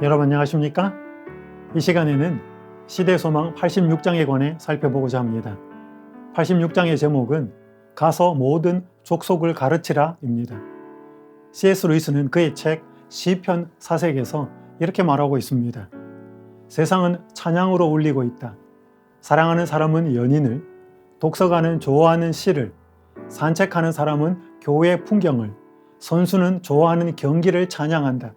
여러분 안녕하십니까? 이 시간에는 시대소망 86장에 관해 살펴보고자 합니다. 86장의 제목은 가서 모든 족속을 가르치라입니다. C.S. 루이스는 그의 책 시편 사색에서 이렇게 말하고 있습니다. 세상은 찬양으로 울리고 있다. 사랑하는 사람은 연인을, 독서가는 좋아하는 시를, 산책하는 사람은 교회 풍경을, 선수는 좋아하는 경기를 찬양한다.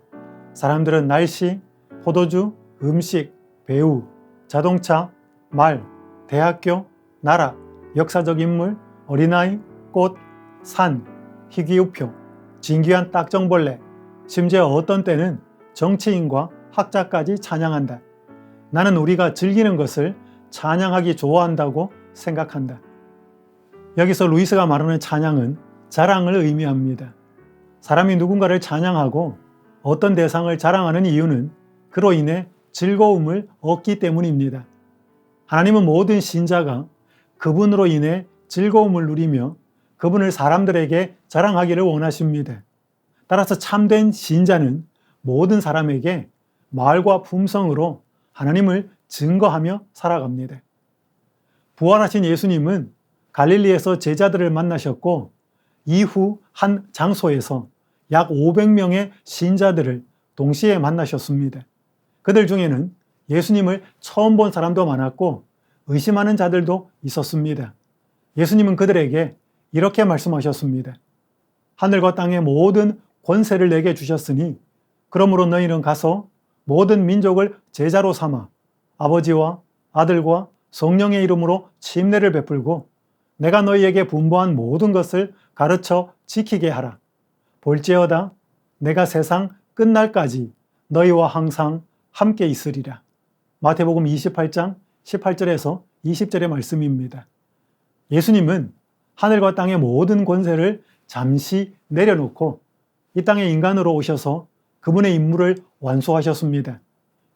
사람들은 날씨, 포도주, 음식, 배우, 자동차, 말, 대학교, 나라, 역사적 인물, 어린아이, 꽃, 산, 희귀우표, 진귀한 딱정벌레, 심지어 어떤 때는 정치인과 학자까지 찬양한다. 나는 우리가 즐기는 것을 찬양하기 좋아한다고 생각한다. 여기서 루이스가 말하는 찬양은 자랑을 의미합니다. 사람이 누군가를 찬양하고 어떤 대상을 자랑하는 이유는 그로 인해 즐거움을 얻기 때문입니다. 하나님은 모든 신자가 그분으로 인해 즐거움을 누리며 그분을 사람들에게 자랑하기를 원하십니다. 따라서 참된 신자는 모든 사람에게 말과 품성으로 하나님을 증거하며 살아갑니다. 부활하신 예수님은 갈릴리에서 제자들을 만나셨고 이후 한 장소에서 약 500명의 신자들을 동시에 만나셨습니다. 그들 중에는 예수님을 처음 본 사람도 많았고 의심하는 자들도 있었습니다. 예수님은 그들에게 이렇게 말씀하셨습니다. 하늘과 땅의 모든 권세를 내게 주셨으니 그러므로 너희는 가서 모든 민족을 제자로 삼아 아버지와 아들과 성령의 이름으로 침례를 베풀고 내가 너희에게 분부한 모든 것을 가르쳐 지키게 하라. 볼지어다 내가 세상 끝날까지 너희와 항상 함께 있으리라. 마태복음 28장 18절에서 20절의 말씀입니다. 예수님은 하늘과 땅의 모든 권세를 잠시 내려놓고 이 땅에 인간으로 오셔서 그분의 임무를 완수하셨습니다.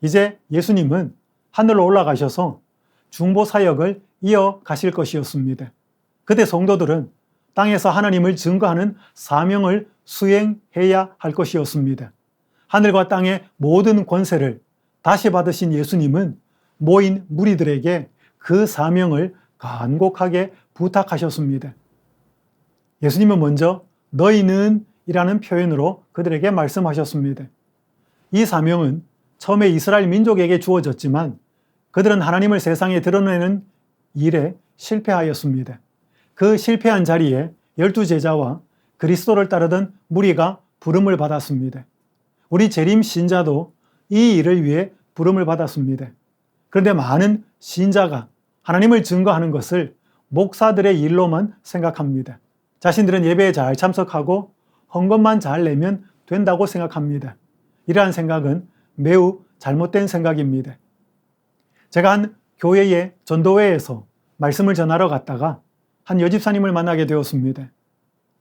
이제 예수님은 하늘로 올라가셔서 중보 사역을 이어 가실 것이었습니다. 그때 성도들은 땅에서 하나님을 증거하는 사명을 수행해야 할 것이었습니다. 하늘과 땅의 모든 권세를 다시 받으신 예수님은 모인 무리들에게 그 사명을 간곡하게 부탁하셨습니다. 예수님은 먼저 너희는 이라는 표현으로 그들에게 말씀하셨습니다. 이 사명은 처음에 이스라엘 민족에게 주어졌지만 그들은 하나님을 세상에 드러내는 일에 실패하였습니다. 그 실패한 자리에 열두 제자와 그리스도를 따르던 무리가 부름을 받았습니다. 우리 재림 신자도 이 일을 위해 부름을 받았습니다. 그런데 많은 신자가 하나님을 증거하는 것을 목사들의 일로만 생각합니다. 자신들은 예배에 잘 참석하고 헌금만 잘 내면 된다고 생각합니다. 이러한 생각은 매우 잘못된 생각입니다. 제가 한 교회의 전도회에서 말씀을 전하러 갔다가 한 여집사님을 만나게 되었습니다.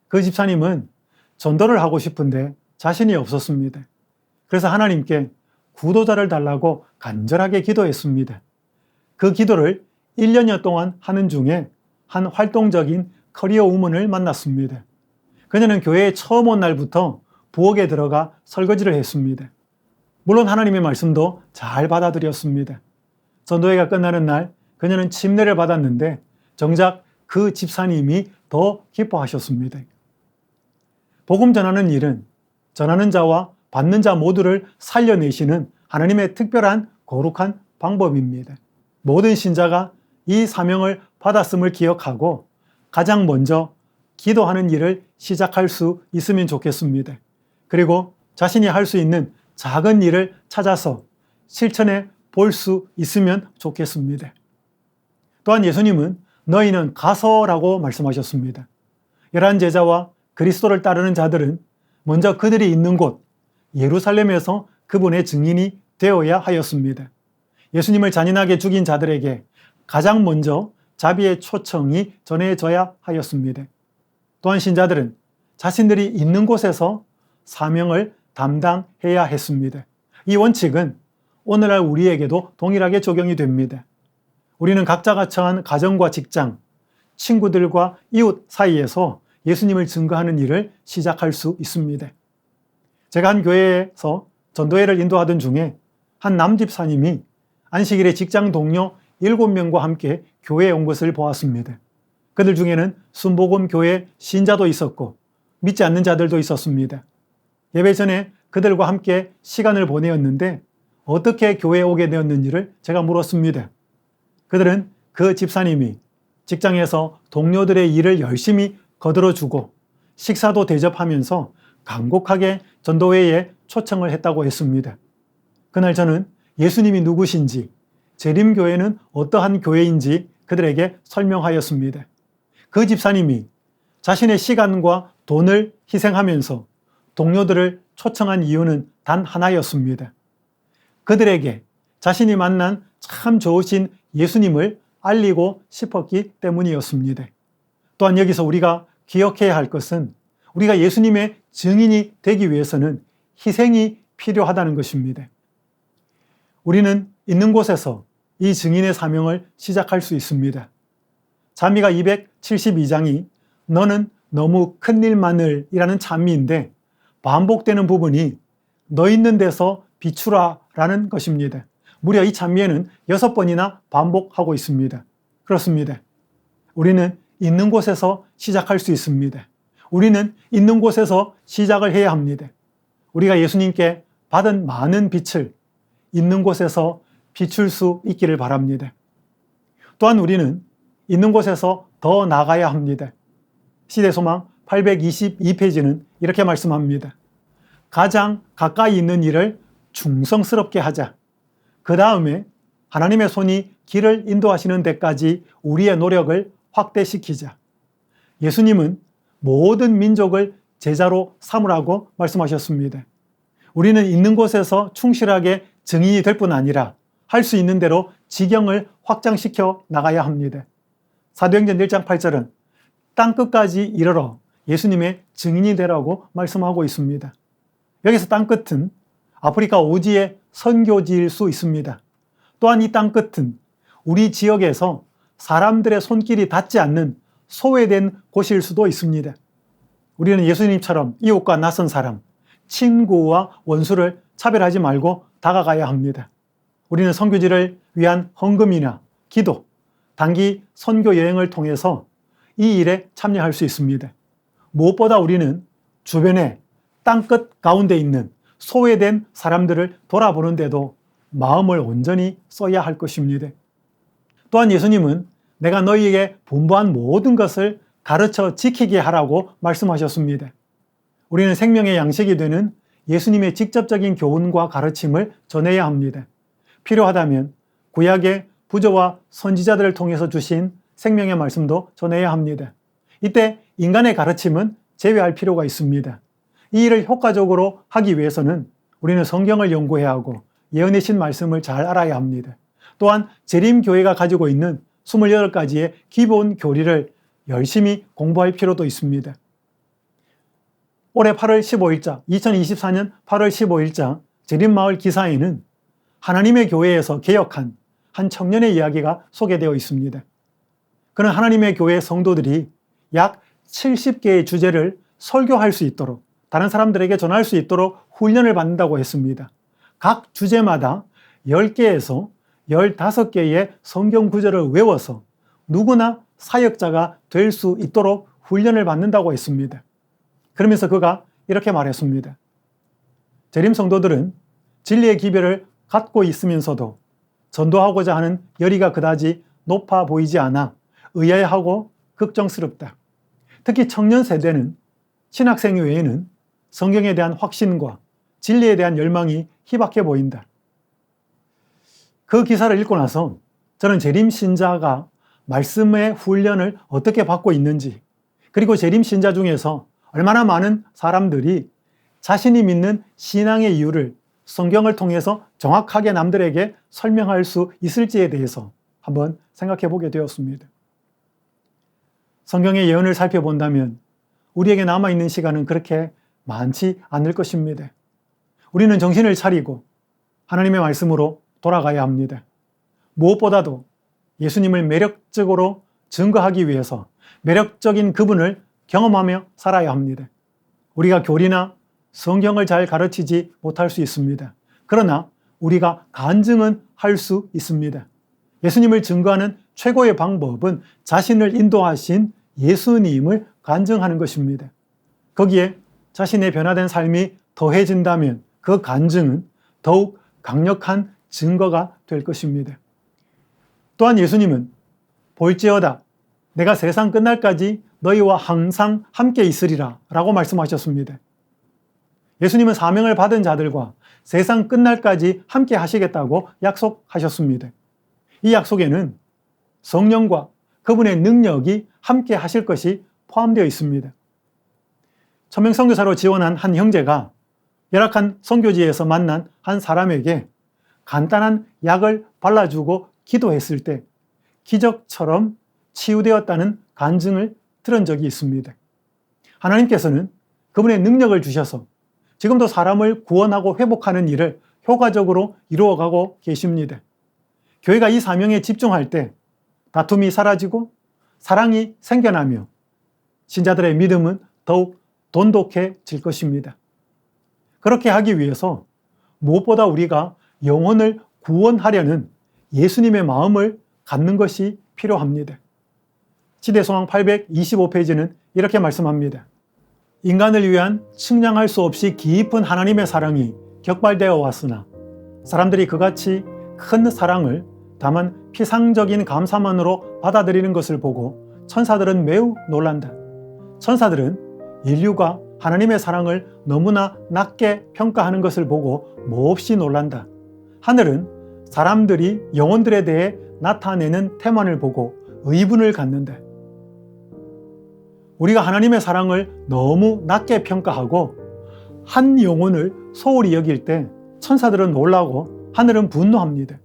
그 집사님은 전도를 하고 싶은데 자신이 없었습니다. 그래서 하나님께 구도자를 달라고 간절하게 기도했습니다. 그 기도를 1년여 동안 하는 중에 한 활동적인 커리어 우먼을 만났습니다. 그녀는 교회에 처음 온 날부터 부엌에 들어가 설거지를 했습니다. 물론 하나님의 말씀도 잘 받아들였습니다. 전도회가 끝나는 날 그녀는 침례를 받았는데 정작 그 집사님이 더 기뻐하셨습니다. 복음 전하는 일은 전하는 자와 받는 자 모두를 살려내시는 하나님의 특별한 거룩한 방법입니다. 모든 신자가 이 사명을 받았음을 기억하고 가장 먼저 기도하는 일을 시작할 수 있으면 좋겠습니다. 그리고 자신이 할 수 있는 작은 일을 찾아서 실천해 볼 수 있으면 좋겠습니다. 또한 예수님은 너희는 가서라고 말씀하셨습니다. 열한 제자와 그리스도를 따르는 자들은 먼저 그들이 있는 곳 예루살렘에서 그분의 증인이 되어야 하였습니다. 예수님을 잔인하게 죽인 자들에게 가장 먼저 자비의 초청이 전해져야 하였습니다. 또한 신자들은 자신들이 있는 곳에서 사명을 담당해야 했습니다. 이 원칙은 오늘날 우리에게도 동일하게 적용이 됩니다. 우리는 각자가 처한 가정과 직장, 친구들과 이웃 사이에서 예수님을 증거하는 일을 시작할 수 있습니다. 제가 한 교회에서 전도회를 인도하던 중에 한 남집사님이 안식일에 직장 동료 7명과 함께 교회에 온 것을 보았습니다. 그들 중에는 순복음 교회 신자도 있었고 믿지 않는 자들도 있었습니다. 예배 전에 그들과 함께 시간을 보내었는데 어떻게 교회에 오게 되었는지를 제가 물었습니다. 그들은 그 집사님이 직장에서 동료들의 일을 열심히 거들어주고 식사도 대접하면서 간곡하게 전도회에 초청을 했다고 했습니다. 그날 저는 예수님이 누구신지, 재림교회는 어떠한 교회인지 그들에게 설명하였습니다. 그 집사님이 자신의 시간과 돈을 희생하면서 동료들을 초청한 이유는 단 하나였습니다. 그들에게 자신이 만난 참 좋으신 예수님을 알리고 싶었기 때문이었습니다. 또한 여기서 우리가 기억해야 할 것은 우리가 예수님의 증인이 되기 위해서는 희생이 필요하다는 것입니다. 우리는 있는 곳에서 이 증인의 사명을 시작할 수 있습니다. 자미가 272장이 너는 너무 큰 일만을 이라는 찬미인데 반복되는 부분이 너 있는 데서 비추라 라는 것입니다. 무려 이 찬미에는 여섯 번이나 반복하고 있습니다. 그렇습니다. 우리는 있는 곳에서 시작할 수 있습니다. 우리는 있는 곳에서 시작을 해야 합니다. 우리가 예수님께 받은 많은 빛을 있는 곳에서 비출 수 있기를 바랍니다. 또한 우리는 있는 곳에서 더 나가야 합니다. 시대소망 822페이지는 이렇게 말씀합니다. 가장 가까이 있는 일을 충성스럽게 하자. 그 다음에 하나님의 손이 길을 인도하시는 데까지 우리의 노력을 확대시키자. 예수님은 모든 민족을 제자로 삼으라고 말씀하셨습니다. 우리는 있는 곳에서 충실하게 증인이 될 뿐 아니라 할 수 있는 대로 지경을 확장시켜 나가야 합니다. 사도행전 1장 8절은 땅 끝까지 이르러 예수님의 증인이 되라고 말씀하고 있습니다. 여기서 땅 끝은 아프리카 오지의 선교지일 수 있습니다. 또한 이 땅 끝은 우리 지역에서 사람들의 손길이 닿지 않는 소외된 곳일 수도 있습니다. 우리는 예수님처럼 이웃과 낯선 사람, 친구와 원수를 차별하지 말고 다가가야 합니다. 우리는 선교지를 위한 헌금이나 기도, 단기 선교 여행을 통해서 이 일에 참여할 수 있습니다. 무엇보다 우리는 주변에 땅끝 가운데 있는 소외된 사람들을 돌아보는데도 마음을 온전히 써야 할 것입니다. 또한 예수님은 내가 너희에게 분부한 모든 것을 가르쳐 지키게 하라고 말씀하셨습니다. 우리는 생명의 양식이 되는 예수님의 직접적인 교훈과 가르침을 전해야 합니다. 필요하다면 구약의 부조와 선지자들을 통해서 주신 생명의 말씀도 전해야 합니다. 이때 인간의 가르침은 제외할 필요가 있습니다. 이 일을 효과적으로 하기 위해서는 우리는 성경을 연구해야 하고 예언의 신 말씀을 잘 알아야 합니다. 또한 재림교회가 가지고 있는 28가지의 기본 교리를 열심히 공부할 필요도 있습니다. 올해 8월 15일자, 2024년 8월 15일자 재림마을 기사에는 하나님의 교회에서 개혁한 한 청년의 이야기가 소개되어 있습니다. 그는 하나님의 교회 성도들이 약 70개의 주제를 설교할 수 있도록 다른 사람들에게 전할 수 있도록 훈련을 받는다고 했습니다. 각 주제마다 10개에서 15개의 성경 구절을 외워서 누구나 사역자가 될 수 있도록 훈련을 받는다고 했습니다. 그러면서 그가 이렇게 말했습니다. 재림 성도들은 진리의 기별을 갖고 있으면서도 전도하고자 하는 열의가 그다지 높아 보이지 않아 의아해하고 걱정스럽다. 특히 청년 세대는 신학생 외에는 성경에 대한 확신과 진리에 대한 열망이 희박해 보인다. 그 기사를 읽고 나서 저는 재림 신자가 말씀의 훈련을 어떻게 받고 있는지, 그리고 재림 신자 중에서 얼마나 많은 사람들이 자신이 믿는 신앙의 이유를 성경을 통해서 정확하게 남들에게 설명할 수 있을지에 대해서 한번 생각해 보게 되었습니다. 성경의 예언을 살펴본다면 우리에게 남아있는 시간은 그렇게 많지 않을 것입니다. 우리는 정신을 차리고 하나님의 말씀으로 돌아가야 합니다. 무엇보다도 예수님을 매력적으로 증거하기 위해서 매력적인 그분을 경험하며 살아야 합니다. 우리가 교리나 성경을 잘 가르치지 못할 수 있습니다. 그러나 우리가 간증은 할 수 있습니다. 예수님을 증거하는 최고의 방법은 자신을 인도하신 예수님을 간증하는 것입니다. 거기에 자신의 변화된 삶이 더해진다면 그 간증은 더욱 강력한 증거가 될 것입니다. 또한 예수님은 볼지어다 내가 세상 끝날까지 너희와 항상 함께 있으리라 라고 말씀하셨습니다. 예수님은 사명을 받은 자들과 세상 끝날까지 함께 하시겠다고 약속하셨습니다. 이 약속에는 성령과 그분의 능력이 함께 하실 것이 포함되어 있습니다. 천명 선교사로 지원한 한 형제가 열악한 선교지에서 만난 한 사람에게 간단한 약을 발라주고 기도했을 때 기적처럼 치유되었다는 간증을 들은 적이 있습니다. 하나님께서는 그분의 능력을 주셔서 지금도 사람을 구원하고 회복하는 일을 효과적으로 이루어가고 계십니다. 교회가 이 사명에 집중할 때 다툼이 사라지고 사랑이 생겨나며 신자들의 믿음은 더욱 돈독해질 것입니다. 그렇게 하기 위해서 무엇보다 우리가 영혼을 구원하려는 예수님의 마음을 갖는 것이 필요합니다. 시대소망 825페이지는 이렇게 말씀합니다. 인간을 위한 측량할 수 없이 깊은 하나님의 사랑이 격발되어 왔으나 사람들이 그같이 큰 사랑을 다만 피상적인 감사만으로 받아들이는 것을 보고 천사들은 매우 놀란다. 천사들은 인류가 하나님의 사랑을 너무나 낮게 평가하는 것을 보고 몹시 놀란다. 하늘은 사람들이 영혼들에 대해 나타내는 태만을 보고 의분을 갖는다. 우리가 하나님의 사랑을 너무 낮게 평가하고 한 영혼을 소홀히 여길 때 천사들은 놀라고 하늘은 분노합니다.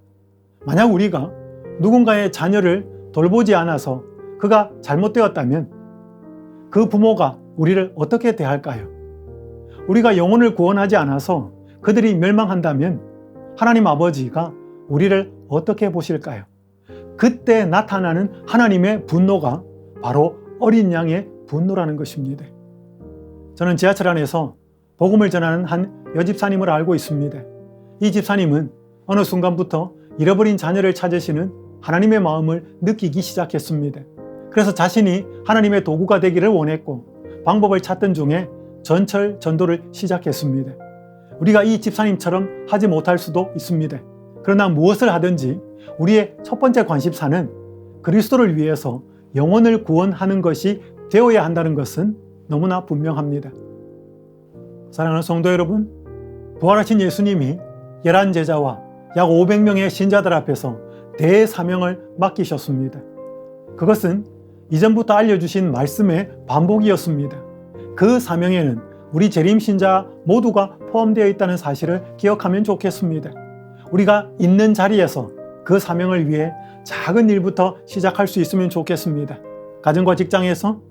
만약 우리가 누군가의 자녀를 돌보지 않아서 그가 잘못되었다면 그 부모가 우리를 어떻게 대할까요? 우리가 영혼을 구원하지 않아서 그들이 멸망한다면 하나님 아버지가 우리를 어떻게 보실까요? 그때 나타나는 하나님의 분노가 바로 어린 양의 분노라는 것입니다. 저는 지하철 안에서 복음을 전하는 한 여집사님을 알고 있습니다. 이 집사님은 어느 순간부터 잃어버린 자녀를 찾으시는 하나님의 마음을 느끼기 시작했습니다. 그래서 자신이 하나님의 도구가 되기를 원했고 방법을 찾던 중에 전철 전도를 시작했습니다. 우리가 이 집사님처럼 하지 못할 수도 있습니다. 그러나 무엇을 하든지 우리의 첫 번째 관심사는 그리스도를 위해서 영혼을 구원하는 것이 되어야 한다는 것은 너무나 분명합니다. 사랑하는 성도 여러분, 부활하신 예수님이 열한 제자와 약 500명의 신자들 앞에서 대사명을 맡기셨습니다. 그것은 이전부터 알려주신 말씀의 반복이었습니다. 그 사명에는 우리 재림신자 모두가 포함되어 있다는 사실을 기억하면 좋겠습니다. 우리가 있는 자리에서 그 사명을 위해 작은 일부터 시작할 수 있으면 좋겠습니다. 가정과 직장에서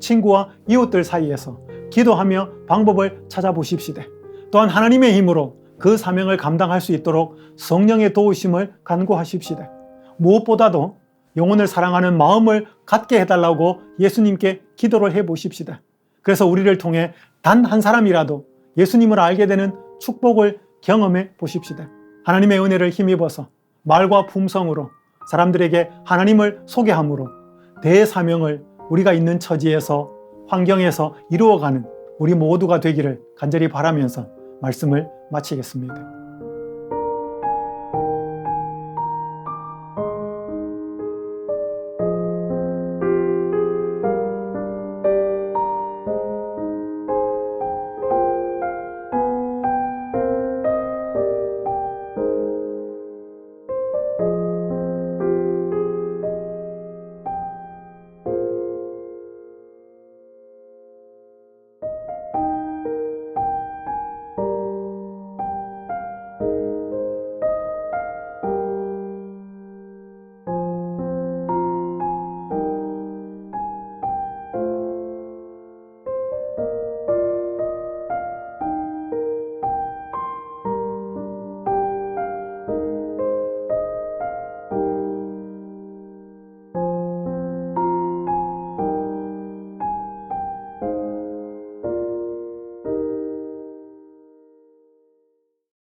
친구와 이웃들 사이에서 기도하며 방법을 찾아보십시다. 또한 하나님의 힘으로 그 사명을 감당할 수 있도록 성령의 도우심을 간구하십시다. 무엇보다도 영혼을 사랑하는 마음을 갖게 해달라고 예수님께 기도를 해 보십시다. 그래서 우리를 통해 단 한 사람이라도 예수님을 알게 되는 축복을 경험해 보십시다. 하나님의 은혜를 힘입어서 말과 품성으로 사람들에게 하나님을 소개함으로 대사명을 우리가 있는 처지에서 환경에서 이루어가는 우리 모두가 되기를 간절히 바라면서 말씀을 마치겠습니다.